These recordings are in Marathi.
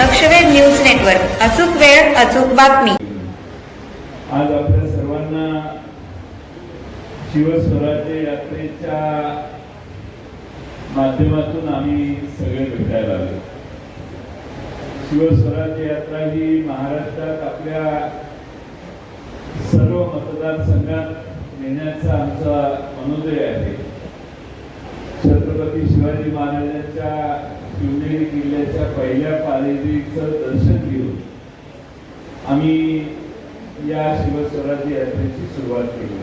लक्षवेध न्यूज नेटवर्क. अचूक वेळ अचूक बातमी. आज आपल्या सर्वांना शिवस्वराज्य यात्रेच्या माध्यमातून आम्ही सगळे भेटायला आलो. शिवस्वराज्य यात्रा ही महाराष्ट्रात आपल्या सर्व मतदारसंघात नेण्याचा आमचा मनोदय आहे. छत्रपती शिवाजी महाराजांच्या शिवनेरी किल्ल्याच्या पहिल्या पायरीचं दर्शन घेऊन आम्ही या शिवस्वराज्य यात्रेची सुरुवात केली.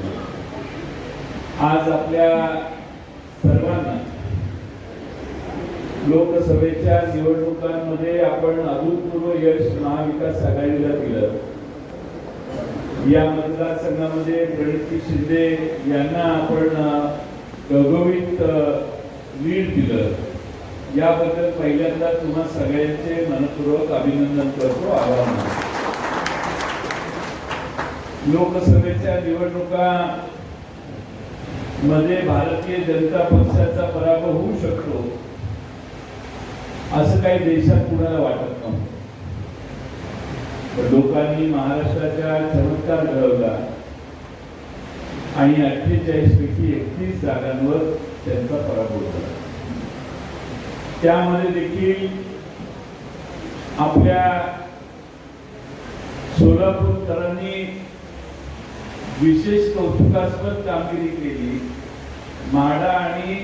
आज आपल्या सर्वांना लोकसभेच्या निवडणुकांमध्ये आपण अभूतपूर्व यश महाविकास आघाडीला दिलं. या मतदारसंघामध्ये प्रणिती शिंदे यांना आपण अ, लीड दिलं. याबद्दल पहिल्यांदा तुम्हा सगळ्यांचे मनपूर्वक अभिनंदन करतो आव्हान लोकसभेच्या निवडणुका मध्ये भारतीय जनता पक्षाचा पराभव होऊ शकतो असं काही देशात कुणाला वाटत नव्हतं. लोकांनी महाराष्ट्राच्या चमत्कार घडवला आणि अठ्ठेचाळीस पैकी एकतीस जागांवर त्यांचा पराभव झाला. त्यामध्ये देखील आपल्या सोलापूरकरांनी विशेष कौतुकास्पद कामगिरी केली. म्हाडा आणि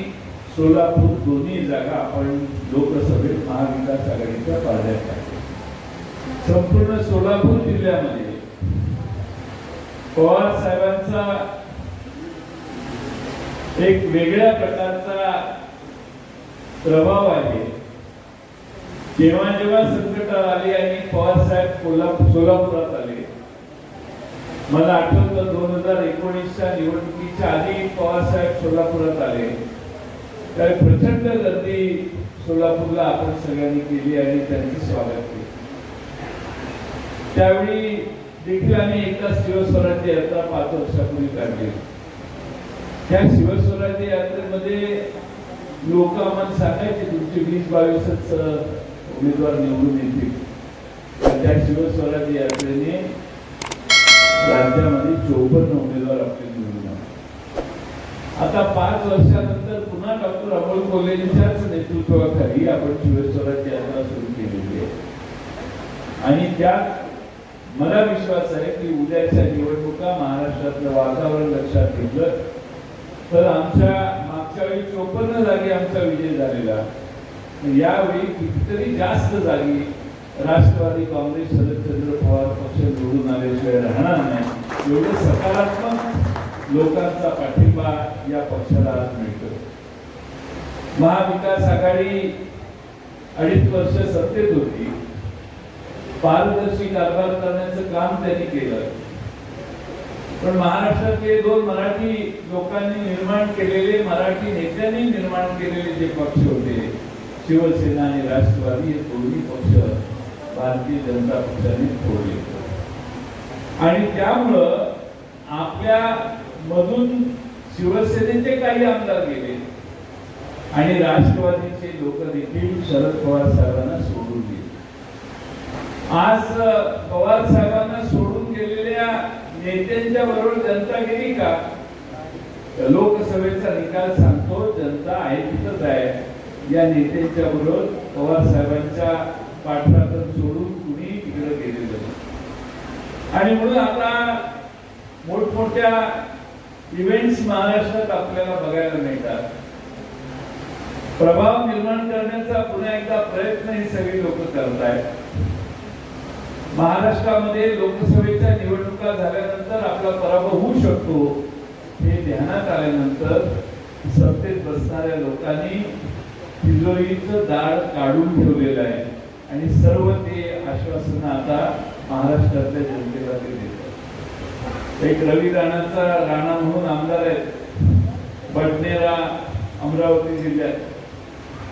सोलापूर दोन्ही जागा आपण लोकसभेत महाविकास आघाडीच्या पारड्यात टाकल्या. संपूर्ण सोलापूर जिल्ह्यामध्ये पवार साहेबांचा एक वेगळ्या प्रकारचा प्रभाव आहे. जेव्हा जेव्हा संकट आले आणि पवार साहेब कोल्हापूर सोलापुरात आले मला आठवतं दोन हजार एकोणीसच्या निवडणुकीच्या आधी पवार साहेब सोलापुरात आले. त्यावेळी प्रचंड गर्दी सोलापूरला आपण सगळ्यांनी केली आणि त्यांचे स्वागत केले. त्यावेळी देखील आम्ही एका शिवस्वराज्य यात्रा पाच वर्षापूर्वी काढली. त्या शिवस्वराज्य यात्रेमध्ये लोक आम्हाला सांगायचे तुमचे वीस बावीसच उमेदवार निवडून येतील. त्या शिवस्वराज्य यात्रेने राज्यामध्ये चौपन्न उमेदवार आपले निवडून आता पाच वर्षानंतर पुन्हा डॉक्टर अमोल कोल्हेंच्याच नेतृत्वाखाली आपण शिवस्वराज्य यात्रा सुरू केलेली आहे. आणि त्यात मला विश्वास आहे की उद्याच्या निवडणुका महाराष्ट्रातलं वातावरण लक्षात घेतलं तर आमच्या मागच्या वेळी चोपन्न जागी आमचा विजय झालेला. यावेळी कितीतरी जास्त जागी राष्ट्रवादी काँग्रेस शरदचंद्र पवार पक्ष निवडून आल्याशिवाय राहणार नाही. एवढं सकारात्मक लोकांचा पाठिंबा या पक्षाला आज मिळतो. महाविकास आघाडी अडीच वर्ष सत्तेत होती. पारदर्शी कारभार करण्याचं काम त्यांनी केलं. पण महाराष्ट्रातले दोन मराठी लोकांनी निर्माण केलेले मराठी नेत्यांनी निर्माण केलेले जे पक्ष होते शिवसेना आणि राष्ट्रवादी हे दोन्ही पक्ष भारतीय जनता पक्षाने फोडले. आणि त्यामुळं आपल्या मधून शिवसेनेचे काही आमदार गेले. आणि राष्ट्रवादीचे लोक देखील शरद पवार साहेबांना सोडून गेले. आज पवार साहेबांना सोडून गेलेल्या नेत्यांच्या बरोबर जनता गेली का? लोकसभेचा निकाल सांगतो जनता आहे तिथंच आहे. या नेत्यांच्या बरोबर पवार साहेबांच्या पाठरातून सोडून कुणी तिकडे गेलेलं आणि म्हणून आता मोठमोठ्या इव्हेंट्स महाराष्ट्रात आपल्याला बघायला मिळतात. प्रभाव निर्माण करण्याचा पुन्हा एकदा प्रयत्न ही सगळी लोक करतायत. महाराष्ट्रामध्ये लोकसभेच्या निवडणुका झाल्यानंतर आपला पराभव होऊ शकतो हे ध्यानात आल्यानंतर सत्तेत बसणाऱ्या लोकांनी तिजोरीचं दाळ काढून ठेवलेलं आहे. आणि सर्व ते आश्वासन आता महाराष्ट्रातल्या जनतेला ते देतात एक रवी राणाचा राणा म्हणून आमदार आहेत. बडनेरा अमरावती जिल्ह्यात.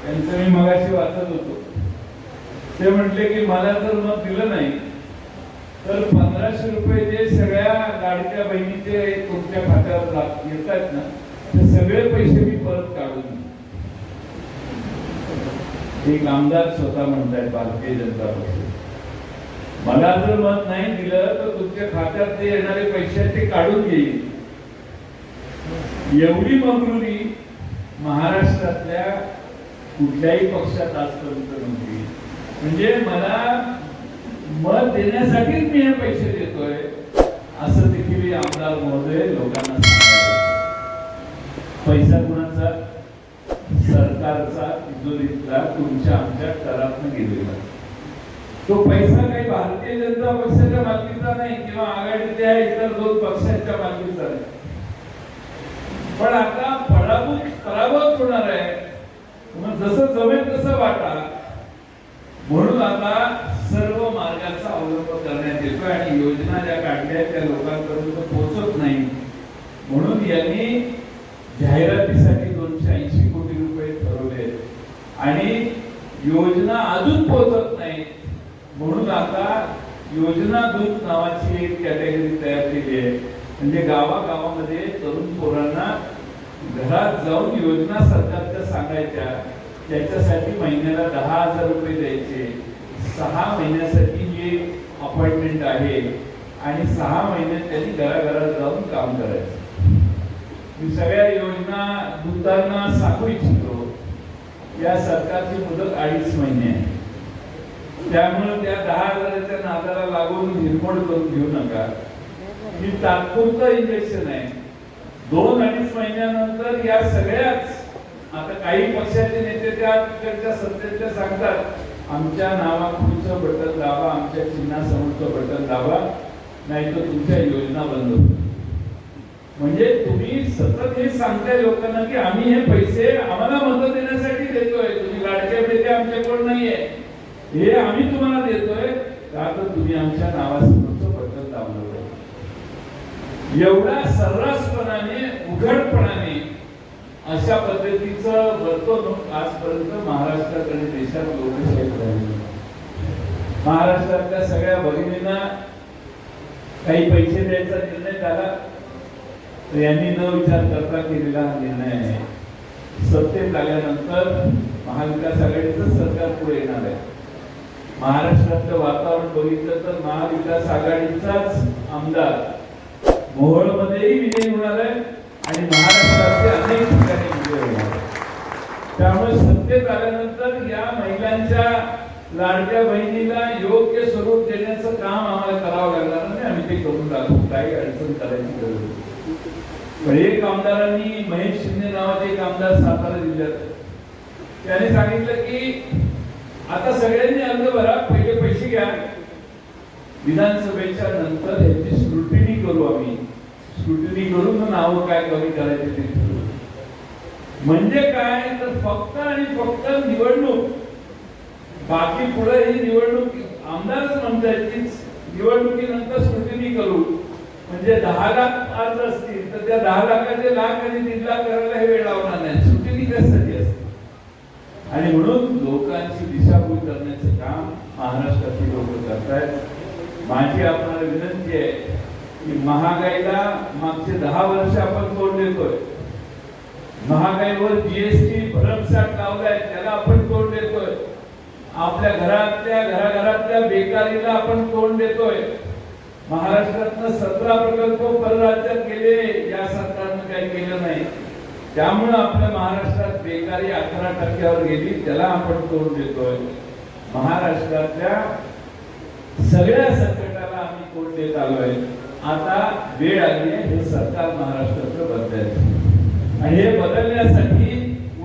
त्यांचं मी मगाशी वाचत होतो. ते म्हटले की मला जर मत दिलं नाही. तर पंधराशे रुपये जे सगळ्या लाडक्या बहिणीचे तुमच्या खात्यावर लाग- येत ना ते सगळे पैसे मी परत काढून एक आमदार स्वतः म्हणतायत भारतीय जनता पक्ष. मला जर मत नाही दिलं तर तुमच्या खात्यात ते येणारे पैसे ते काढून घेईल एवढी मंगरुरी महाराष्ट्रातल्या कुठल्याही पक्षात आजपर्यंत नव्हती. म्हणजे मला मत देण्यासाठीच मी हे पैसे देतोय असं देखील आमदार महोदय लोकांना पैसा कुणाचा? सरकारचा तिजोरीतला तुमच्या आमच्या करातनं गेलेला. तो पैसा काही भारतीय जनता पक्षाच्या मालकीचा नाही किंवा आघाडीतल्या इतर दोन पक्षांच्या मालकीचा नाही. पण आता पराभूत पराभव होणार आहे. जसं जमेल तसं वाटा. म्हणून आता सर्व मार्गाचा अवलंब करण्यात येतो आणि योजना ज्या काढल्या त्या लोकांपर्यंत पोहोचत नाही. म्हणून यांनी जाहिरातीसाठी दोनशे ऐंशी कोटी रुपये ठरवले. आणि योजना अजून पोहोचत नाही म्हणून आता योजना दूत नावाची एक कॅटेगरी तयार केली आहे. म्हणजे गावागावामध्ये तरुण पोरांना घरात जाऊन योजना सरकारच्या सांगायच्या त्याच्यासाठी महिन्याला दहा हजार रुपये द्यायचे. सहा महिन्यासाठी जे अपॉइंटमेंट आहे आणि सहा महिन्यात त्यांनी घराघरात जाऊन काम करायचं. मी सगळ्या योजना दूतांना सांगू इच्छितो या सरकारची मुदत अडीच महिने आहे. त्यामुळे त्या दहा हजाराच्या नादाला लागून निर्मोड करून घेऊ नका. ही तात्पुरतं इंजेक्शन आहे. दोन अडीच महिन्यानंतर या सगळ्याच आता काही पक्षाचे नेते त्या तिकडच्या सत्तेच्या सांगतात आमच्या नावापुढचं बटन दाबा आमच्या चिन्हासमोरचं बटन दाबा नाही तर तुमच्या योजना बंद म्हणजे तुम्ही सतत हे सांगताय लोकांना की आम्ही हे पैसे आम्हाला मदत देण्यासाठी देतोय. तुम्ही लाडक्या पैसे आमच्याकडे नाहीये. हे आम्ही तुम्हाला देतोय. का तर तुम्ही आमच्या नावासमोरचं बटन दाबलं एवढा सर्रासपणाने उघडपणाने अशा पद्धतीचं वर्तवणूक आजपर्यंत महाराष्ट्राकडे देशात लोकशाहीत राहिली. महाराष्ट्रातल्या सगळ्या भगिनींना काही पैसे द्यायचा निर्णय झाला तर यांनी न विचार करता केलेला निर्णय आहे. सत्तेत आल्यानंतर महाविकास आघाडीचं सरकार पुढे येणार आहे. महाराष्ट्रातलं वातावरण बघितलं तर महाविकास आघाडीचाच आमदार मोहोळमध्येही विजयी होणार आहे. आणि महाराष्ट्रातल्या अनेक ठिकाणी विजय होणार त्यामुळे सत्तेत आल्यानंतर या महिलांच्या लाडक्या बहिणीला योग्य स्वरूप देण्याचं काम आम्हाला करावं लागणार नाही आम्ही ते करून दाखवू काही अडचण करायची गरज नाही. एक आमदारांनी महेश शिंदे नावाचे एक आमदार सातारा जिल्ह्यात त्याने सांगितलं की आता सगळ्यांनी अर्ज भरा पहिले पैसे घ्या. विधानसभेच्या नंतर ह्याची स्क्रुटिनी करू आम्ही. स्क्रुटिनी करून नावं काय कमी करायचे ते? म्हणजे काय? तर फक्त आणि फक्त निवडणूक. बाकी पुढे ही निवडणूक आमदारच म्हणतात की निवडणुकीनंतर स्क्रुटिनी करू म्हणजे दहा लाख अर्ज असतील तर त्या दहा लाखाचे लाख आणि दीड लाख करायला हे वेळ लावणार नाही. स्क्रुटिनी कशासाठी असते? आणि म्हणून लोकांची दिशाभूल करण्याचं काम महाराष्ट्रातील लोक करतायत. माझी आपल्याला विनंती आहे की महागाईला मागचे दहा वर्ष आपण तोंड देतोय. महागाईवर जीएसटी भरमसाठ लावलाय त्याला आपण तोंड देतोय. आपल्या घरातल्या घराघरातल्या बेकारीला आपण तोंड देतोय. महाराष्ट्रातनं सतरा प्रकल्प परराज्यात गेले या सरकारनं काही केलं नाही. त्यामुळे आपल्या महाराष्ट्रात बेकारी अकरा टक्क्यावर गेली त्याला आपण तोंड देतोय. महाराष्ट्रातल्या सगळ्या संकटाला आम्ही तोंड देत आलोय. आता वेळ आली आहे हे सरकार महाराष्ट्राचं बदलायचं. आणि हे बदलण्यासाठी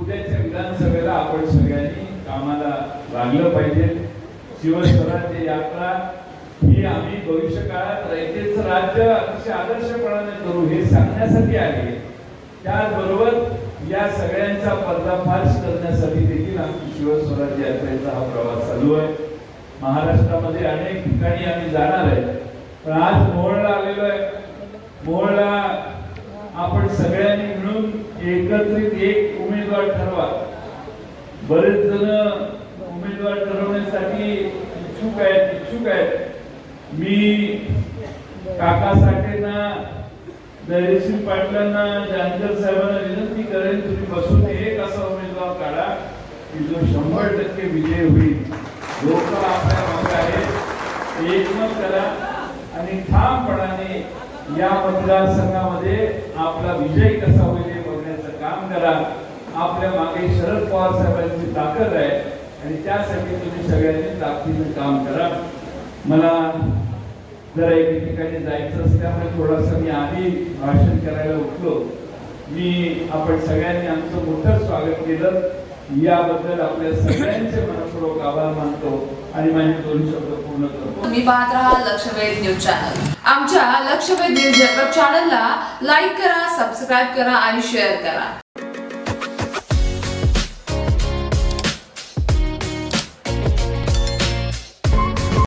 उद्याच्या विधानसभेला आपण सगळ्यांनी कामाला लागलं पाहिजे. शिवस्वराज्य यात्रा ही आम्ही भविष्य काळात रयतेचं राज्य अतिशय आदर्शपणाने करू हे सांगण्यासाठी आले त्याचबरोबर या सगळ्यांचा पर्दाफाश करण्यासाठी देखील आमची शिवस्वराज्य यात्रेचा हा प्रवास चालू आहे. महाराष्ट्रामध्ये अनेक ठिकाणी आम्ही जाणार आहे. पण आज मोहळला आलेलो आहे. मोहळला आपण सगळ्यांनी मिळून एकत्रित एक उमेदवार ठरवा. बरेच जण उमेदवार ठरवण्यासाठी इच्छुक आहेत इच्छुक आहेत. मी काका साठेंना धैर्यशील पाटलांना जानकर साहेबांना विनंती करेन तुम्ही बसून एक असा उमेदवार काढा की जो शंभर टक्के विजय होईल. लोक आपल्या मागे आहेत. एकमत करा. आणि ठामपणाने या मतदारसंघामध्ये आपला विजय कसा होईल हे बघण्याचं काम करा. आपल्या मागे शरद पवार साहेबांची ताकद आहे आणि त्यासाठी तुम्ही सगळ्यांनी ताकदीनं काम करा. मला जरा एके ठिकाणी जायचं असल्यामुळे थोडासा मी आधी भाषण करायला उठलो. मी आपण सगळ्यांनी आमचं मोठं स्वागत केलं. याबद्दल आपल्या सगळ्यांचे मनपूर्वक आभार मानतो. आणि माझे दोन शब्द पूर्ण करतो. मी पाहत राहा लक्षवेध न्यूज चॅनल. आमच्या लक्षवेध न्यूज नेटवर्क चॅनलला लाईक करा सबस्क्राईब करा आणि शेअर करा.